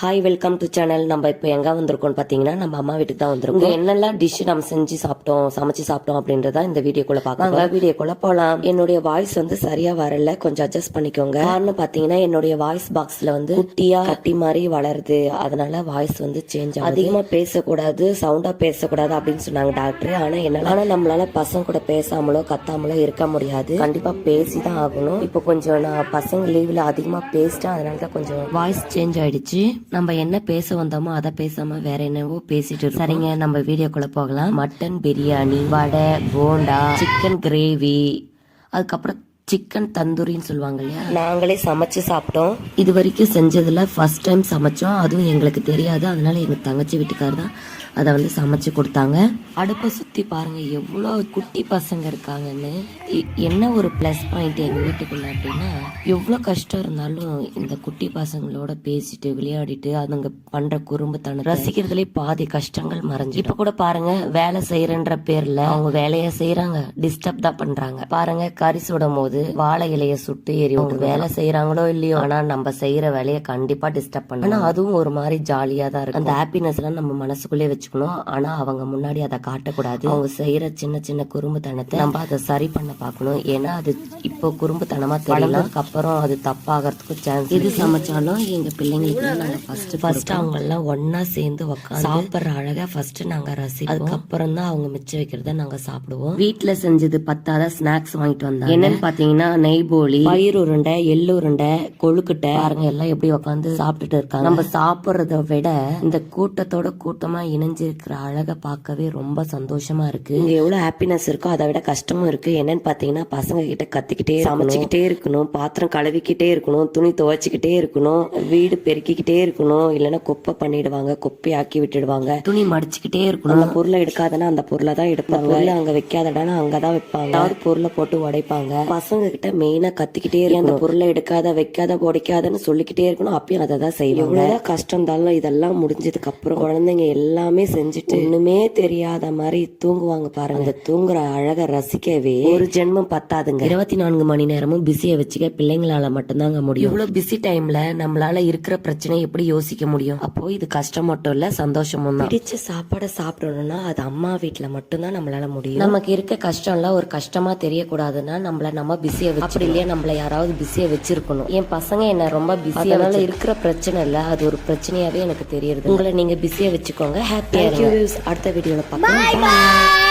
Hi welcome to channel நம்ம இப்போ எங்க வந்திருக்கோம் பாத்தீங்கன்னா நம்ம அம்மா வீட்டுக்கு தான் வந்திருக்கோம். என்னெல்லாம் டிஷ் நம்ம செஞ்சு சாப்பிட்டோம் சமைச்சு சாப்பிட்டோம் அப்படின்றத இந்த வீடியோக்குள்ள பார்க்கலாம் வீடியோக்குள்ள போலாம். என்னுடைய வாய்ஸ் வந்து சரியா வரல. கொஞ்சம் அட்ஜஸ்ட் பண்ணிக்கோங்க. காரணம் பாத்தீங்கன்னா என்னுடைய வாய்ஸ் பாக்ஸ்ல வந்து குட்டியா கட்டி மாதிரி வளருது. அதனால வாய்ஸ் வந்து சேஞ்ச் ஆகும் அதிகமா பேசக்கூடாது சவுண்டா பேசக்கூடாது அப்படின்னு சொன்னாங்க டாக்டர் ஆனா என்ன ஆனா நம்மளால பசங்க கூட பேசாமலோ கத்தாமலோ இருக்க முடியாது. கண்டிப்பா பேசி தான் ஆகணும். இப்போ கொஞ்சம் நான் பசங்க லீவ்ல அதிகமா பேசிட்டேன். அதனால தான் கொஞ்சம் வாய்ஸ் சேஞ்ச் ஆயிடுச்சு. நம்ம என்ன பேச வந்தோமோ அதை பேசாம வேற என்னவோ பேசிட்டு சரிங்க நம்ம வீடியோக்குள்ள போகலாம். Mutton biryani vada bonda chicken gravy அதுக்கப்புறம் சிக்கன் தந்தூரின்னு சொல்லுவாங்க இல்லையா? நாங்களே சமைச்சு சாப்பிட்டோம். இது வரைக்கும் செஞ்சதுல ஃபர்ஸ்ட் டைம் சமைச்சோம். அதுவும் எங்களுக்கு தெரியாது. அதனால எங்க தங்கச்சி வீட்டுக்காரர் தான் அதை வந்து சமைச்சு கொடுத்தாங்க. அடுப்பை சுத்தி பாருங்க எவ்வளோ குட்டி பசங்க இருக்காங்கன்னு. என்ன ஒரு ப்ளஸ் பாயிண்ட் எங்க வீட்டுக்குள்ள அப்படின்னா எவ்வளோ கஷ்டம் இருந்தாலும் இந்த குட்டி பசங்களோட பேசிட்டு விளையாடிட்டு அதுங்க பண்ற குறும்புத்தனம் ரசிக்கிறதுலே பாதி கஷ்டங்கள் மறைஞ்சு இப்ப கூட பாருங்க வேலை செய்யறன்ற பேர்ல அவங்க வேலைய செய்யறாங்க டிஸ்டர்ப் தான் பண்றாங்க. பாருங்க கறி சுடும் போது வாழை இலைய சுட்டு எரி வேலை செய்யறாங்களோ இல்லையோ ஆனா நம்ம செய்யற வேலையை கண்டிப்பா டிஸ்டர்ப் ஆனா அதுவும் ஒரு மாதிரி ஜாலியா தான் இருக்கும். அந்த ஹாப்பினஸ் எல்லாம் நம்ம மனசுக்குள்ளே வச்சுக்கணும். ஆனா அவங்க முன்னாடி அதை காட்டக்கூடாது. அவங்க செய்யற சின்ன சின்ன குறும்புத்தனத்தை நம்ம அதை சரி பண்ண பார்க்கணும். ஏன்னா அது இப்போ குறும்புத்தனமா தெரியலாம் அப்புறம் அது தப்பாகிறதுக்கு சான்ஸ் இது சமைச்சாலும் எங்க பிள்ளைங்களுக்கு நாங்க ஃபர்ஸ்ட் ஃபர்ஸ்ட் அவங்க எல்லாம் ஒன்னா சேர்ந்து உட்காந்து சாப்பிடுற அழகா ஃபர்ஸ்ட் நாங்க ரசிப்போம். அதுக்கப்புறம் தான் அவங்க மிச்சம் வைக்கிறத நாங்க சாப்பிடுவோம். வீட்ல செஞ்சது பத்தாத ஸ்நாக்ஸ் வாங்கிட்டு வந்தாங்க. என்னன்னு பாத்தீங்கன்னா நெய் போலி பயிர் உருண்டை எள்ளு உருண்டை கொழுக்கட்டை பாருங்க எல்லாம் எப்படி உட்காந்து சாப்பிட்டுட்டு இருக்காங்க. நம்ம சாப்பிடுறத விட இந்த கூட்டத்தோட கூட்டமா இணைஞ்சிருக்கிற அழகை பார்க்கவே ரொம்ப சந்தோஷமா இருக்கு. இங்க எவ்வளவு ஹாப்பினஸ் இருக்கோ அதை விட கஷ்டமும் இருக்கு. என்னன்னு பாத்தீங்கன்னா பசங்க கிட்ட கத்திக்கிட்டே சமைச்சுக்கிட்டே இருக்கணும். பாத்திரம் கழுவிக்கிட்டே இருக்கணும். துணி துவைச்சுக்கிட்டே இருக்கணும். வீடு பெருக்கிக்கிட்டே இருக்கணும். இல்லைன்னா குப்பை பண்ணிடுவாங்க. குப்பை ஆக்கி விட்டுடுவாங்க. துணி மடிச்சுக்கிட்டே இருக்கணும். அந்த பொருளை எடுக்காதனா அந்த பொருளை தான் எடுப்பாங்க. அங்க வைக்காதடானா அங்கதான் வைப்பாங்க. ஏதாவது பொருளை போட்டு உடைப்பாங்க. பசங்க கிட்ட மெயினா கத்திக்கிட்டே இருக்கணும். அந்த பொருளை எடுக்காத வைக்காத உடைக்காதன்னு சொல்லிக்கிட்டே இருக்கணும். அப்பயும் அதை தான் செய்வாங்க. எவ்வளவுதான் கஷ்டம் இருந்தாலும் இதெல்லாம் முடிஞ்சதுக்கு அப்புறம் குழந்தைங்க எல்லாமே செஞ்சுட்டு ஒண்ணுமே தெரியாத மாதிரி தூங்குவாங்க பாருங்க. அந்த தூங்குற அழக ரசிக்கவே ஒரு ஜென்மம் பத்தாதுங்க. இருபத்தி நான்கு மணி நேரமும் பிஸியை வச்சுக்க பிள்ளைங்களால மட்டும்தாங்க முடியும். இவ்வளவு பிஸி டைம்ல நம்மளால இருக்கிற பிரச்சனை எப்படி யோசிக்க முடியும்? அப்போ இது கஷ்டம் மட்டும் இல்ல சந்தோஷமும் தான். பிடிச்ச சாப்பாடை சாப்பிடணும்னா அது அம்மா வீட்ல மட்டும்தான் நம்மளால முடியும். நமக்கு இருக்க கஷ்டம்லாம் ஒரு கஷ்டமா தெரியக்கூடாதுன்னா நம்மள நம்ம பிஸியை வச்சு அப்படி இல்லையா? நம்மள யாராவது பிஸியை வச்சிருக்கணும். என் பசங்க என்ன ரொம்ப பிஸியானால இருக்கிற பிரச்சனை இல்ல. அது ஒரு பிரச்சனையாவே எனக்கு தெரியுது உங்களை நீங்க பிஸியா வச்சுக்கோங்க. ஹாப்பியா அடுத்த வீடியோல பார்க்கலாம்.